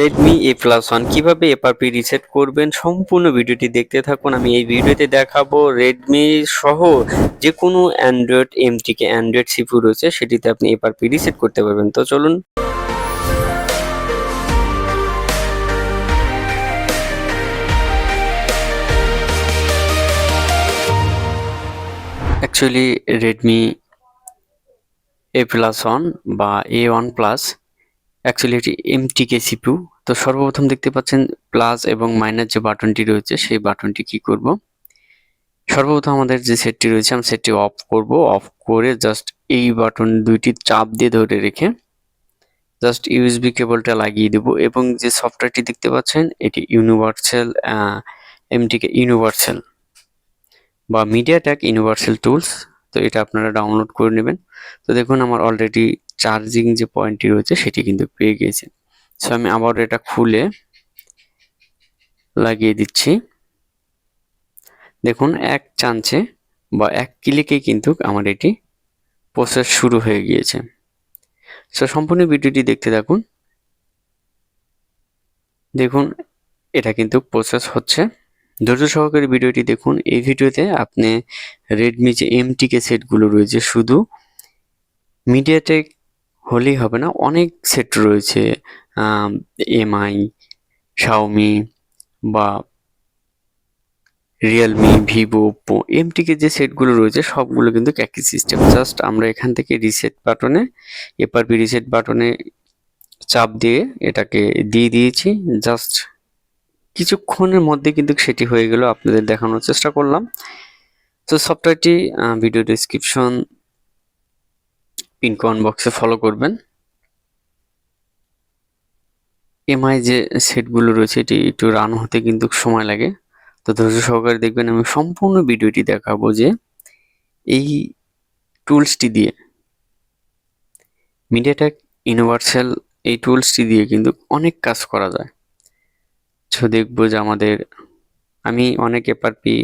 Redmi A plus one কীভাবে এপারপি reset করবেন, সম্পূর্ণ ভিডিওটি দেখতে থাকুন। আমি এই ভিডিওতে দেখাবো রেডমি সহ যে কোনো অ্যান্ড্রয়েড এমটিকে অ্যান্ড্রয়েড সিপু রয়েছে, সেটিতে আপনি এপারপি রিসেট করতে পারবেন। তো চলুন। Actually Redmi A plus one বা এ ওয়ান প্লাস অ্যাকচুয়ালি এটি এমটিকে সিপিউ তো সর্বপ্রথম দেখতে পাচ্ছেন প্লাস এবং মাইনাস যে বাটনটি রয়েছে, সেই বাটনটি কি করব? সর্বপ্রথম আমাদের যে সেটটি রয়েছে, আমি সেটটি অফ করব। অফ করে জাস্ট এই বাটন দুইটি চাপ দিয়ে ধরে রেখে জাস্ট ইউএসবি কেবলটা লাগিয়ে দেব এবং যে সফটওয়্যারটি দেখতে পাচ্ছেন, এটি ইউনিভার্সাল এমটিকে ইউনিভার্সাল বা মিডিয়া মিডিয়াটেক ইউনিভার্সাল টুলস তো এটা আপনারা ডাউনলোড করে নেবেন। তো দেখুন, আমার অলরেডি চার্জিং যে পয়েন্টটি রয়েছে সেটি কিন্তু পেয়ে গিয়েছে সো আমি আবার এটা খুলে লাগিয়ে দিচ্ছি। দেখুন, এক চান্সে বা এক ক্লিকে কিন্তু আমার এটি প্রসেস শুরু হয়ে গিয়েছে। সো সম্পূর্ণ ভিডিওটি দেখতে থাকুন। দেখুন, এটা কিন্তু প্রসেস হচ্ছে। ধৈর্য সহকারে ভিডিওটি দেখুন। এই ভিডিওতে আপনি রেডমি যে এমটিকে সেটগুলো রয়েছে, শুধু মিডিয়াটেক হলেই হবে না। অনেক সেট রয়েছে এমআই, শাওমি বা রিয়েলমি, ভিভো, ওপো, এমটিকে যে সেটগুলো রয়েছে সবগুলো কিন্তু একই সিস্টেম। জাস্ট আমরা এখান থেকে রিসেট বাটনে এপারপি রিসেট বাটনে চাপ দিয়ে এটাকে দিয়ে দিয়েছি। জাস্ট কিছুক্ষণের মধ্যে কিন্তু সেটি হয়ে গেল। আপনাদের দেখানোর চেষ্টা করলাম। তো সফটওয়্যারটি ভিডিও ডিসক্রিপশন পিন কমেন্ট বক্সে ফলো করবেন। এমআই যে সেটগুলো রয়েছে, এটি একটু রান হতে কিন্তু সময় লাগে। তো ধৈর্য সহকারে দেখবেন আমি সম্পূর্ণ ভিডিওটি দেখাবো যে এই টুলসটি দিয়ে মিডিয়াটেক ইউনিভার্সাল এই টুলসটি দিয়ে কিন্তু অনেক কাজ করা যায়। তো দেখব যে আমাদের, আমি অনেক এপারপি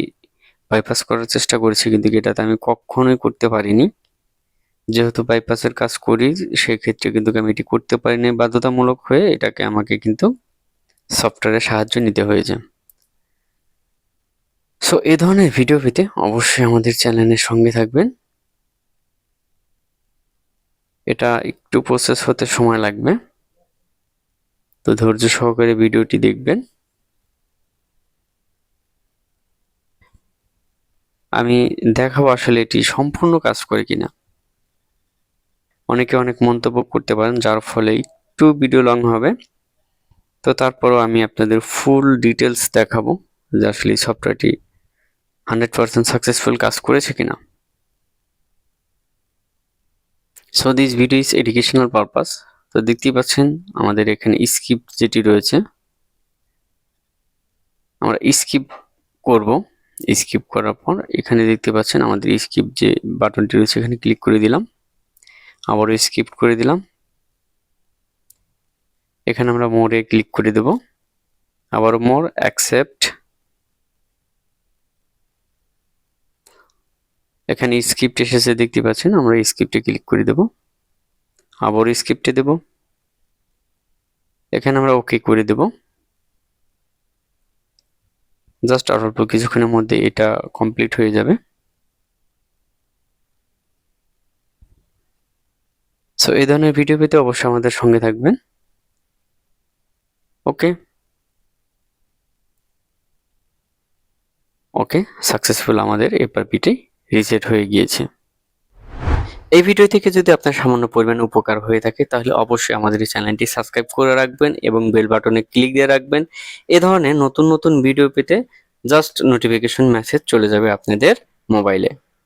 বাইপাস করার চেষ্টা করেছি কিন্তু এটাতে আমি কখনোই করতে পারিনি। যেহেতু বাইপাসের কাজ করি, সেক্ষেত্রে কিন্তু আমি এটি করতে পারিনি। বাধ্যতামূলক হয়ে এটাকে আমাকে কিন্তু সফটওয়্যারের সাহায্য নিতে হয়েছে। সো এ ধরনের ভিডিও পেতে অবশ্যই আমাদের চ্যানেলের সঙ্গে থাকবেন। এটা একটু প্রসেস হতে সময় লাগবে। তো ধৈর্য সহকারে ভিডিওটি দেখবেন। আমি দেখাবো আসলে এটি সম্পূর্ণ কাজ করে কিনা। অনেকে অনেক মন্তব্য করতে পারেন, যার ফলে একটু ভিডিও লং হবে। তো তারপরও আমি আপনাদের ফুল ডিটেলস দেখাবো যে আসলে সফটওয়্যারটি হান্ড্রেড পার্সেন্ট সাকসেসফুল কাজ করেছে কিনা। So this video is educational purpose তো দেখতেই পাচ্ছেন, আমাদের এখানে স্কিপ যেটি রয়েছে, আমরা স্কিপ করব। স্কিপ করার পর এখানে দেখতে পাচ্ছেন আমাদের স্কিপ যে বাটনটি রয়েছে, এখানে ক্লিক করে দিলাম। আবারও স্কিপ করে দিলাম। এখানে আমরা মোরে ক্লিক করে দেব। আবারও মোর অ্যাকসেপ্ট এখানে স্ক্রিপ্ট এসেছে, দেখতে পাচ্ছেন? আমরা স্ক্রিপ্টে ক্লিক করে দেব। আবার স্ক্রিপ্টে দেব। এখানে আমরা ওকে করে দেব। জাস্ট অল্প কিছুক্ষণের মধ্যে এটা কমপ্লিট হয়ে যাবে। সো এই ধরনের ভিডিও পেতে অবশ্যই আমাদের সঙ্গে থাকবেন। ওকে ওকে সাকসেসফুল আমাদের এপার পিটে রিসেট হয়ে গিয়েছে। এই ভিডিও থেকে যদি আপনার সামান্য পরিমাণ উপকার হয়ে থাকে, তাহলে অবশ্যই আমাদের এই চ্যানেলটি সাবস্ক্রাইব করে রাখবেন এবং বেল বাটনে ক্লিক দিয়ে রাখবেন। এ ধরনের নতুন নতুন ভিডিও পেতে জাস্ট নোটিফিকেশন মেসেজ চলে যাবে আপনাদের মোবাইলে